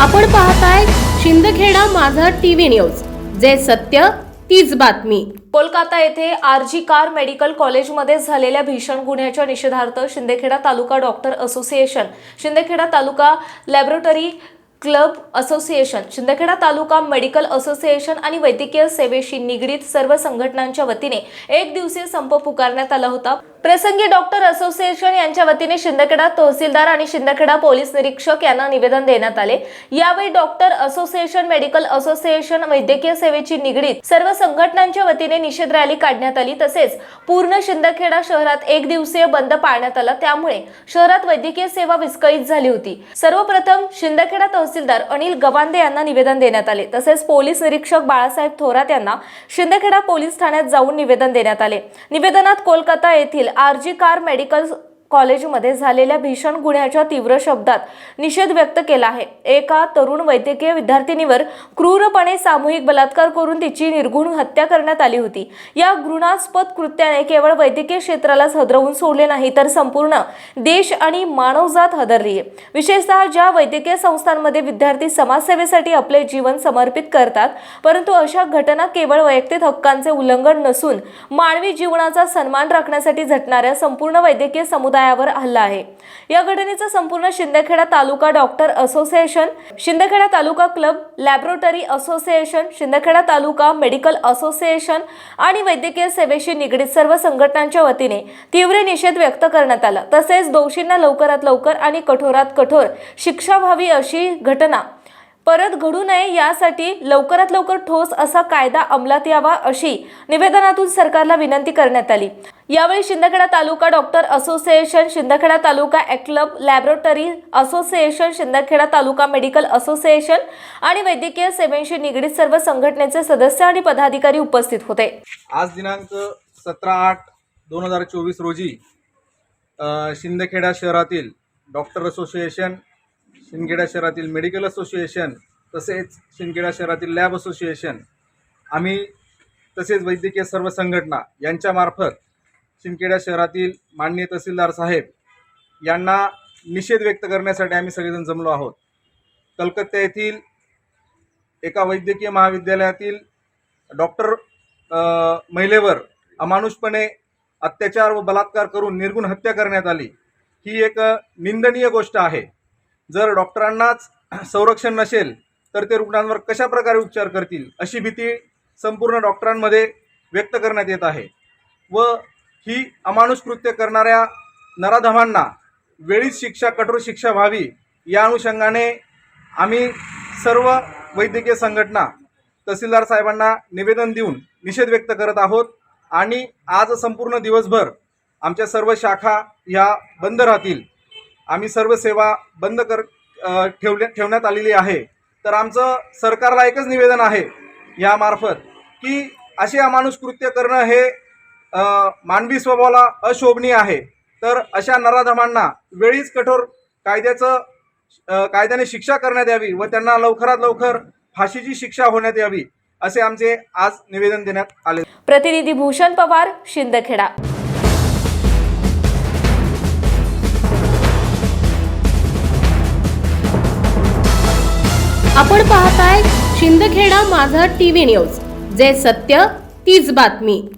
आपण पाहताय शिंदखेडा माझा टीव्ही न्यूज. जे सत्य तीच बातमी. कोलकाता येथे आरजी कार मेडिकल कॉलेजमध्ये झालेल्या भीषण गुन्ह्याच्या निषेधार्थ Shindkheda taluka doctor association Shindkheda taluka laboratory club association Shindkheda taluka medical association आणि वैद्यकीय सेवेशी निगडीत सर्व संघटनांच्या वतीने एक दिवसीय संप पुकारण्यात आला होता. प्रसंगी डॉक्टर असोसिएशन यांच्या वतीने शिंदखेडा तहसीलदार आणि शिंदखेडा पोलीस निरीक्षक यांना निवेदन देण्यात आले. यावेळी डॉक्टर असोसिएशन मेडिकल असोसिएशन वैद्यकीय सेवेची निगडीत सर्व संघटनांच्या वतीने निषेध रॅली काढण्यात आली. तसेच पूर्ण शिंदखेडा शहरात एक दिवसीय बंद पाळण्यात आला. त्यामुळे शहरात वैद्यकीय सेवा विस्कळीत झाली होती. सर्वप्रथम शिंदखेडा तहसीलदार अनिल गवांदे यांना निवेदन देण्यात आले. तसेच पोलीस निरीक्षक बाळासाहेब थोरात यांना शिंदखेडा पोलीस ठाण्यात जाऊन निवेदन देण्यात आले. निवेदनात कोलकाता येथील आरजी कार मेडिकल कॉलेजमध्ये झालेल्या भीषण गुन्ह्याच्या तीव्र शब्दात निषेध व्यक्त केला आहे. एका तरुण वैद्यकीय विद्यार्थिनीवर क्रूरपणे सामूहिक बलात्कार करून तिची निर्घुण हत्या करण्यात आली होती. या घृणास्पद कृत्याने केवळ वैद्यकीय क्षेत्रालाच हदरवून सोडले नाही तर संपूर्ण देश आणि मानवजात हदरली आहे विशेषतः ज्या वैद्यकीय संस्थांमध्ये विद्यार्थी समाजसेवेसाठी आपले जीवन समर्पित करतात परंतु अशा घटना केवळ वैयक्तिक हक्कांचे उल्लंघन नसून मानवी जीवनाचा सन्मान राखण्यासाठी झटणाऱ्या संपूर्ण वैद्यकीय समुदाय समुदायावर हल्ला आहे. या घटनेचा संपूर्ण Shindkheda taluka doctor association Shindkheda taluka club laboratory association Shindkheda taluka medical association आणि वैद्यकीय सेवेशी निगडीत सर्व संघटनांच्या वतीने तीव्र निषेध व्यक्त करण्यात आला. तसेच दोषींना लवकरात लवकर आणि कठोरात कठोर शिक्षा व्हावी अशी घटना. परत घडू नये यासाठी लवकरात लवकर ठोस असा कायदा अंमलात यावा अशी निवेदनातून सरकारला विनंती करण्यात आली. यावेळी Shindkheda taluka doctor association Shindkheda taluka club laboratory association Shindkheda taluka medical association आणि वैद्यकीय सेवेशी निगडीत सर्व संघटनेचे सदस्य आणि पदाधिकारी उपस्थित होते. आज दिनांक सतरा आठ दोन हजार चोवीस रोजी शिंदखेडा शहरातील डॉक्टर असोसिएशन शिंदखेडा शहरातील मेडिकल असोसिएशन तसेच शिंदखेडा शहरातील लॅब असोसिएशन आम्ही तसेच वैद्यकीय सर्व संघटना यांच्यामार्फत शिंदखेडा शहरातील माननीय तहसीलदार साहेब यांना निषेध व्यक्त करण्यासाठी आम्ही सगळेजण जमलो आहोत. कलकत्ता येथील एका वैद्यकीय महाविद्यालयातील डॉक्टर महिलेवर अमानुषपणे अत्याचार व बलात्कार करून निर्गुण हत्या करण्यात आली ही एक निंदनीय गोष्ट आहे. जर डॉक्टरांनाच संरक्षण नसेल तर ते रुग्णांवर कशा प्रकारे उपचार करतील अशी भीती संपूर्ण डॉक्टरांमध्ये व्यक्त करण्यात येत आहे. व ही अमानुष कृत्य करणाऱ्या नराधमांना वेळीच शिक्षा कठोर शिक्षा व्हावी या अनुषंगाने आम्ही सर्व वैद्यकीय संघटना तहसीलदार साहेबांना निवेदन देऊन निषेध व्यक्त करत आहोत आणि आज संपूर्ण दिवसभर आमच्या सर्व शाखा ह्या बंद राहतील. आम्ही सर्व सेवा बंद कर ठेवल्या ठेवण्यात आलेली आहे. तर आमचं सरकारला एकच निवेदन आहे यामार्फत की असे अमानुष कृत्य करणं हे मानवी स्वभावाला अशोभनीय आहे. तर अशा नराधमांना वेळीच कठोर कायद्याचं कायद्याने शिक्षा करण्यात यावी व त्यांना लवकरात लवकर फाशीची शिक्षा होण्यात यावी असे आमचे आज निवेदन देण्यात आले. प्रतिनिधी भूषण पवार शिंदखेडा. आपण पाहताय शिंदखेडा माझा टीव्ही न्यूज. जे सत्य तीच बातमी.